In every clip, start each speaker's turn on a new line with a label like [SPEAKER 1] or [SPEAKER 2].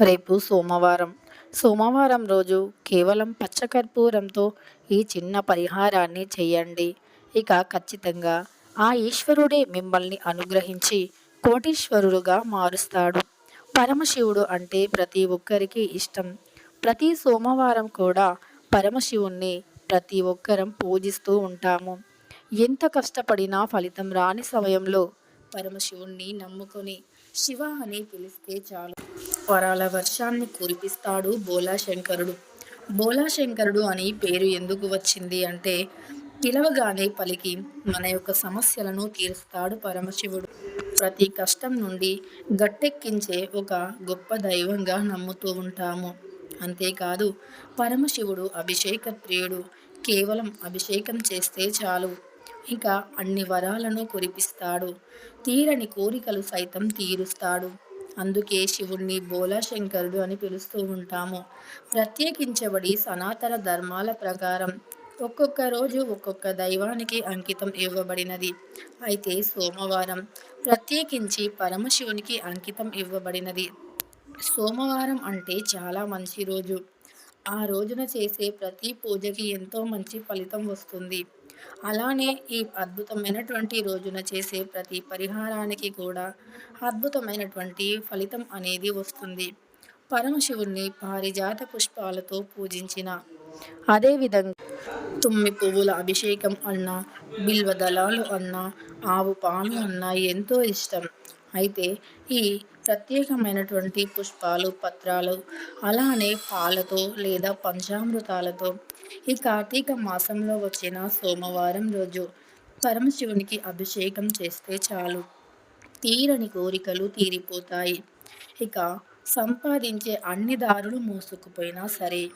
[SPEAKER 1] రేపు సోమవారం. సోమవారం రోజు కేవలం పచ్చకర్పూరంతో ఈ చిన్న పరిహారాన్ని చేయండి. ఇక ఖచ్చితంగా ఆ ఈశ్వరుడే మిమ్మల్ని అనుగ్రహించి కోటీశ్వరుడుగా మారుస్తాడు. పరమశివుడు అంటే ప్రతి ఒక్కరికి ఇష్టం. ప్రతి సోమవారం కూడా పరమశివుణ్ణి ప్రతి ఒక్కరం పూజిస్తూ ఉంటాము. ఎంత కష్టపడినా ఫలితం రాని సమయంలో పరమశివుణ్ణి నమ్ముకొని శివ అని పిలిస్తే చాలు. వరాల వర్షాన్ని కురిపిస్తాడు బోలాశంకరుడు. బోలాశంకరుడు అని పేరు ఎందుకు వచ్చింది అంటే పిలవగానే పలికి మన యొక్క సమస్యలను తీరుస్తాడు పరమశివుడు. ప్రతి కష్టం నుండి గట్టెక్కించే ఒక గొప్ప దైవంగా నమ్ముతూ ఉంటాము. అంతేకాదు పరమశివుడు అభిషేక ప్రియుడు. కేవలం అభిషేకం చేస్తే చాలు. ఇంకా అన్ని వరాలను కురిపిస్తాడు. తీరని కోరికలు సైతం తీరుస్తాడు. అందుకే శివుణ్ణి బోలాశంకరుడు అని పిలుస్తూ ఉంటాము. ప్రత్యేకించబడి సనాతన ధర్మాల ప్రకారం ఒక్కొక్క రోజు ఒక్కొక్క దైవానికి అంకితం ఇవ్వబడినది. అయితే సోమవారం ప్రత్యేకించి పరమశివునికి అంకితం ఇవ్వబడినది. సోమవారం అంటే చాలా మంచి రోజు. ఆ రోజున చేసే ప్రతి పూజకి ఎంతో మంచి ఫలితం వస్తుంది. అలానే ఈ అద్భుతమైనటువంటి రోజున చేసే ప్రతి పరిహారానికి కూడా అద్భుతమైనటువంటి ఫలితం అనేది వస్తుంది. పరమశివుణ్ణి పారిజాత పుష్పాలతో పూజించిన అదేవిధంగా తుమ్మి పువ్వుల అభిషేకం అన్న బిల్వ దళాలు అన్న ఆవు పాలు అన్న ఎంతో ఇష్టం. అయితే ఈ ప్రత్యేకమైనటువంటి పుష్పాలు పత్రాలు అలానే పాలతో లేదా పంచామృతాలతో ఈ కార్తీక మాసంలో వచ్చిన సోమవారం రోజు పరమశివునికి అభిషేకం చేస్తే చాలు. తీరని కోరికలు తీరిపోతాయి. ఇక సంపాదించే అన్ని దారులు మూసుకుపోయినా సరే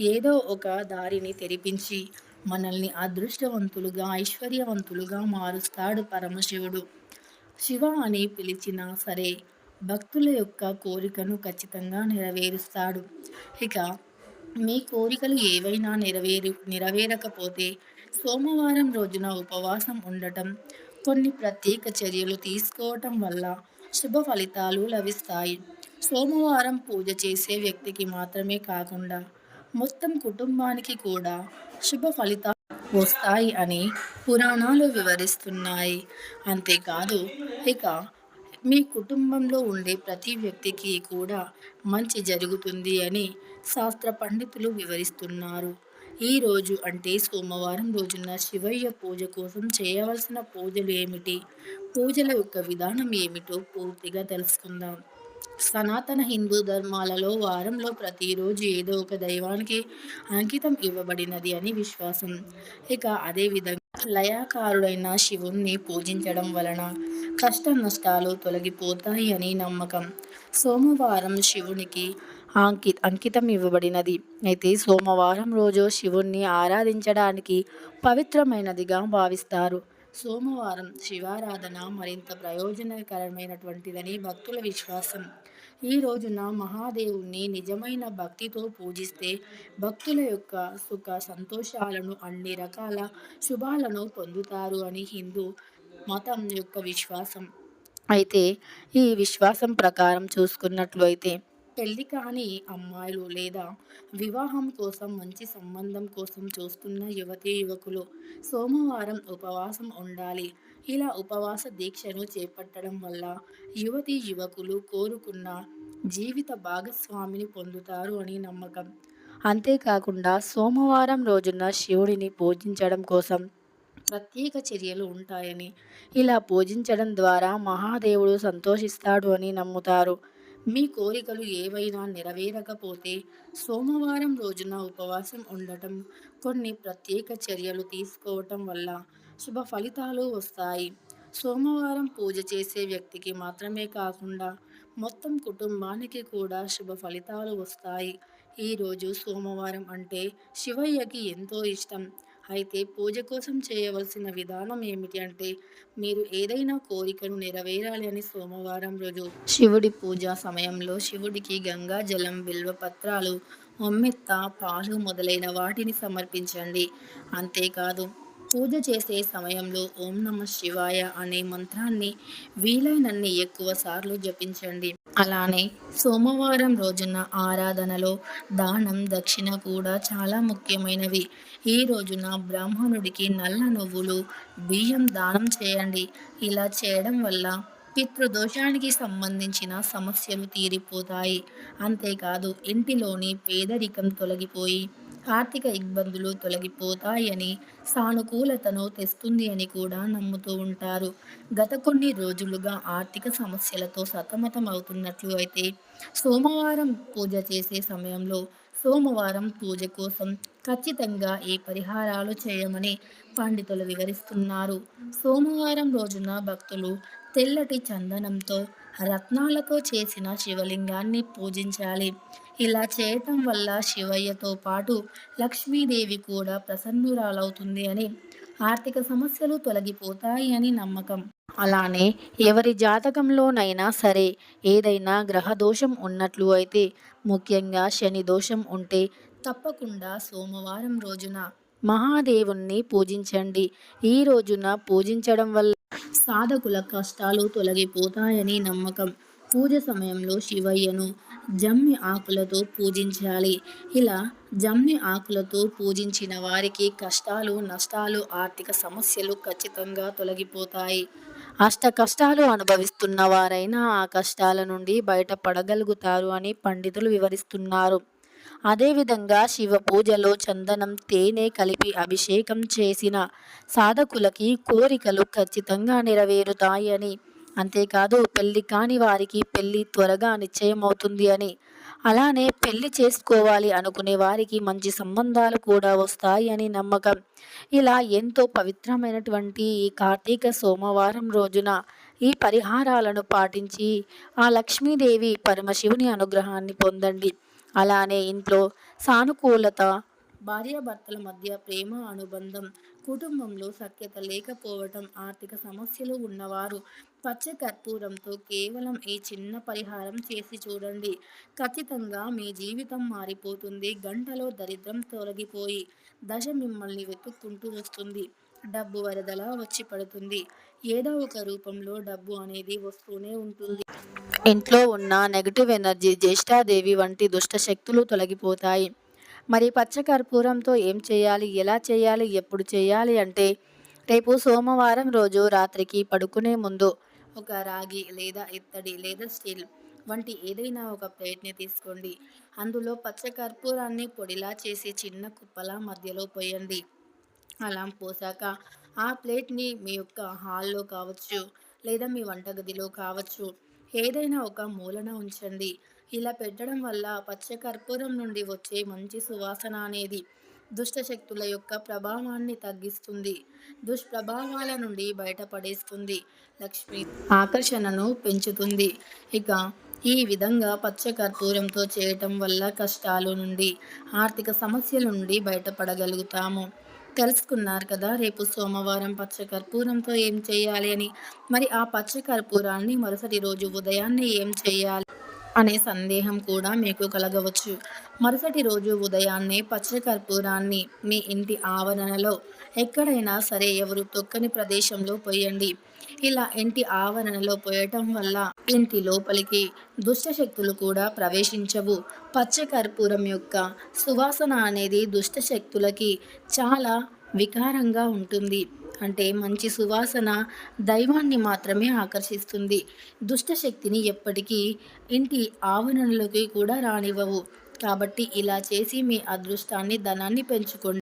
[SPEAKER 1] ఏదో ఒక దారిని తెరిపించి మనల్ని అదృష్టవంతులుగా ఐశ్వర్యవంతులుగా మారుస్తాడు పరమశివుడు. శివ అని పిలిచినా సరే భక్తుల యొక్క కోరికను ఖచ్చితంగా నెరవేరుస్తాడు. ఇక మీ కోరికలు ఏవైనా నెరవేరు నెరవేరకపోతే సోమవారం రోజున ఉపవాసం ఉండటం కొన్ని ప్రత్యేక చర్యలు తీసుకోవటం వల్ల శుభ ఫలితాలు లభిస్తాయి. సోమవారం పూజ చేసే వ్యక్తికి మాత్రమే కాకుండా మొత్తం కుటుంబానికి కూడా శుభ ఫలితాలు వస్తాయి అని పురాణాలు వివరిస్తున్నాయి. అంతేకాదు ఇక మీ కుటుంబంలో ఉండే ప్రతి వ్యక్తికి కూడా మంచి జరుగుతుంది అని శాస్త్ర పండితులు వివరిస్తున్నారు. ఈ రోజు అంటే సోమవారం రోజున శివయ్య పూజ కోసం చేయవలసిన పూజలు ఏమిటి? పూజల యొక్క విధానం ఏమిటో పూర్తిగా తెలుసుకుందాం. సనాతన హిందూ ధర్మాలలో వారంలో ప్రతిరోజు ఏదో ఒక దైవానికి అంకితం ఇవ్వబడినది అని విశ్వాసం. ఇక అదేవిధంగా లయాకారుడైన శివుణ్ణి పూజించడం వలన కష్ట నష్టాలు తొలగిపోతాయి అని నమ్మకం. సోమవారం శివునికి అంకి అంకితం ఇవ్వబడినది. అయితే సోమవారం రోజు శివుణ్ణి ఆరాధించడానికి పవిత్రమైనదిగా భావిస్తారు. సోమవారం శివారాధన మరింత ప్రయోజనకరమైనటువంటిదని భక్తుల విశ్వాసం. ఈ రోజున మహాదేవుణ్ణి నిజమైన భక్తితో పూజిస్తే భక్తుల యొక్క సుఖ సంతోషాలను అన్ని రకాల శుభాలను పొందుతారు అని హిందూ మతం యొక్క విశ్వాసం. అయితే ఈ విశ్వాసం ప్రకారం చూసుకున్నట్లు అయితే పెళ్ళి కాని అమ్మాయిలు లేదా వివాహం కోసం మంచి సంబంధం కోసం చూస్తున్న యువతీ యువకులు సోమవారం ఉపవాసం ఉండాలి. ఇలా ఉపవాస దీక్షను చేపట్టడం వల్ల యువతీ యువకులు కోరుకున్న జీవిత భాగస్వామిని పొందుతారు అని నమ్మకం. అంతేకాకుండా సోమవారం రోజున శివుడిని పూజించడం కోసం ప్రత్యేక చర్యలు ఉంటాయని ఇలా పూజించడం ద్వారా మహాదేవుడు సంతోషిస్తాడు అని నమ్ముతారు. మీ కోరికలు ఏవైనా నెరవేరకపోతే సోమవారం రోజున ఉపవాసం ఉండటం కొన్ని ప్రత్యేక చర్యలు తీసుకోవటం వల్ల శుభ ఫలితాలు వస్తాయి. సోమవారం పూజ చేసే వ్యక్తికి మాత్రమే కాకుండా మొత్తం కుటుంబానికి కూడా శుభ ఫలితాలు వస్తాయి. ఈరోజు సోమవారం అంటే శివయ్యకి ఎంతో ఇష్టం. అయితే పూజ కోసం చేయవలసిన విధానం ఏమిటి అంటే మీరు ఏదైనా కోరికను నెరవేరాలి అని సోమవారం రోజు శివుడి పూజ సమయంలో శివుడికి గంగా జలం బిల్వ పత్రాలు ఒమ్మెత్త పాలు మొదలైన వాటిని సమర్పించండి. అంతేకాదు పూజ చేసే సమయంలో ఓం నమ శివాయ అనే మంత్రాన్ని వీలైనన్ని ఎక్కువ సార్లు జపించండి. అలానే సోమవారం రోజున ఆరాధనలో దానం దక్షిణ కూడా చాలా ముఖ్యమైనవి. ఈ రోజున బ్రాహ్మణుడికి నల్ల నువ్వులు బియ్యం దానం చేయండి. ఇలా చేయడం వల్ల పితృదోషానికి సంబంధించిన సమస్యలు తీరిపోతాయి. అంతేకాదు ఇంటిలోని పేదరికం తొలగిపోయి ఆర్థిక ఇబ్బందులు తొలగిపోతాయని సానుకూలతను తెస్తుంది అని కూడా నమ్ముతూ ఉంటారు. గత కొన్ని రోజులుగా ఆర్థిక సమస్యలతో సతమతం అవుతున్నట్లు అయితే సోమవారం పూజ చేసే సమయంలో సోమవారం పూజ కోసం ఖచ్చితంగా ఈ పరిహారాలు చేయమని పండితులు వివరిస్తున్నారు. సోమవారం రోజున భక్తులు తెల్లటి చందనంతో రత్నాలతో చేసిన శివలింగాన్ని పూజించాలి. ఇలా చేయటం వల్ల శివయ్యతో పాటు లక్ష్మీదేవి కూడా ప్రసన్నురాలవుతుంది అని ఆర్థిక సమస్యలు తొలగిపోతాయి అని నమ్మకం. అలానే ఎవరి జాతకంలోనైనా సరే ఏదైనా గ్రహ దోషం ఉన్నట్లు అయితే ముఖ్యంగా శని దోషం ఉంటే తప్పకుండా సోమవారం రోజున మహాదేవుణ్ణి పూజించండి. ఈ రోజున పూజించడం వల్ల సాధకుల కష్టాలు తొలగిపోతాయని నమ్మకం. పూజ సమయంలో శివయ్యను జమ్మి ఆకులతో పూజించాలి. ఇలా జమ్మి ఆకులతో పూజించిన వారికి కష్టాలు నష్టాలు ఆర్థిక సమస్యలు ఖచ్చితంగా తొలగిపోతాయి. అష్ట కష్టాలు అనుభవిస్తున్న వారైనా ఆ కష్టాల నుండి బయటపడగలుగుతారు అని పండితులు వివరిస్తున్నారు. అదేవిధంగా శివ పూజలో చందనం తేనె కలిపి అభిషేకం చేసిన సాధకులకి కోరికలు ఖచ్చితంగా నెరవేరుతాయని అని అంతేకాదు పెళ్ళి కాని వారికి పెళ్ళి త్వరగా నిశ్చయమవుతుంది అని. అలానే పెళ్ళి చేసుకోవాలి అనుకునే వారికి మంచి సంబంధాలు కూడా వస్తాయి అని నమ్మకం. ఇలా ఎంతో పవిత్రమైనటువంటి ఈ కార్తీక సోమవారం రోజున ఈ పరిహారాలను పాటించి ఆ లక్ష్మీదేవి పరమశివుని అనుగ్రహాన్ని పొందండి. అలానే ఇంట్లో సానుకూలత భార్యాభర్తల మధ్య ప్రేమ అనుబంధం కుటుంబంలో సఖ్యత లేకపోవటం ఆర్థిక సమస్యలు ఉన్నవారు పచ్చ కర్పూరంతో కేవలం ఈ చిన్న పరిహారం చేసి చూడండి. ఖచ్చితంగా మీ జీవితం మారిపోతుంది. గంటలో దరిద్రం తొలగిపోయి దశ మిమ్మల్ని వెతుక్కుంటూ వస్తుంది. డబ్బు వరదలా వచ్చి పడుతుంది. ఏదో ఒక రూపంలో డబ్బు అనేది వస్తూనే ఉంటుంది. ఇంట్లో ఉన్న నెగటివ్ ఎనర్జీ జ్యేష్ఠాదేవి వంటి దుష్ట శక్తులు తొలగిపోతాయి. మరి పచ్చకర్పూరంతో ఏం చేయాలి? ఎలా చేయాలి? ఎప్పుడు చేయాలి? అంటే రేపు సోమవారం రోజు రాత్రికి పడుకునే ముందు ఒక రాగి లేదా ఇత్తడి లేదా స్టీల్ వంటి ఏదైనా ఒక ప్లేట్ని తీసుకోండి. అందులో పచ్చకర్పూరాన్ని పొడిలా చేసి చిన్న కుప్పల మధ్యలో పోయండి. అలా పోసాక ఆ ప్లేట్ని మీ యొక్క హాల్లో కావచ్చు లేదా మీ వంటగదిలో కావచ్చు ఏదైనా ఒక మూలన ఉంచండి. ఇలా పెట్టడం వల్ల పచ్చ కర్పూరం నుండి వచ్చే మంచి సువాసన అనేది దుష్ట శక్తుల యొక్క ప్రభావాన్ని తగ్గిస్తుంది. దుష్ప్రభావాల నుండి బయటపడేస్తుంది. లక్ష్మి ఆకర్షణను పెంచుతుంది. ఇక ఈ విధంగా పచ్చ కర్పూరంతో చేయటం వల్ల కష్టాలు నుండి ఆర్థిక సమస్యల నుండి బయటపడగలుగుతాము. తెలుసుకున్నారు కదా. రేపు సోమవారం పచ్చ కర్పూరంతో ఏం చేయాలి అని. మరి ఆ పచ్చ కర్పూరాన్ని మరుసటి రోజు ఉదయాన్నే ఏం చేయాలి? అనే సందేహం కూడా మీకు కలగవచ్చు. మరుసటి రోజు ఉదయాన్నే పచ్చ కర్పూరాన్ని మీ ఇంటి ఆవరణలో ఎక్కడైనా సరే ఎవరు తొక్కని ప్రదేశంలో పోయండి. ఇలా ఇంటి ఆవరణలో పోయటం వల్ల ఇంటి లోపలికి దుష్టశక్తులు కూడా ప్రవేశించవు. పచ్చ కర్పూరం యొక్క సువాసన అనేది దుష్టశక్తులకి చాలా వికారంగా ఉంటుంది. అంటే మంచి సువాసన దైవాన్ని మాత్రమే ఆకర్షిస్తుంది. దుష్టశక్తిని ఎప్పటికీ ఇంటి ఆవరణలోకి కూడా రానివ్వవు. కాబట్టి ఇలా చేసి మీ అదృష్టాన్ని ధనాన్ని పెంచుకోండి.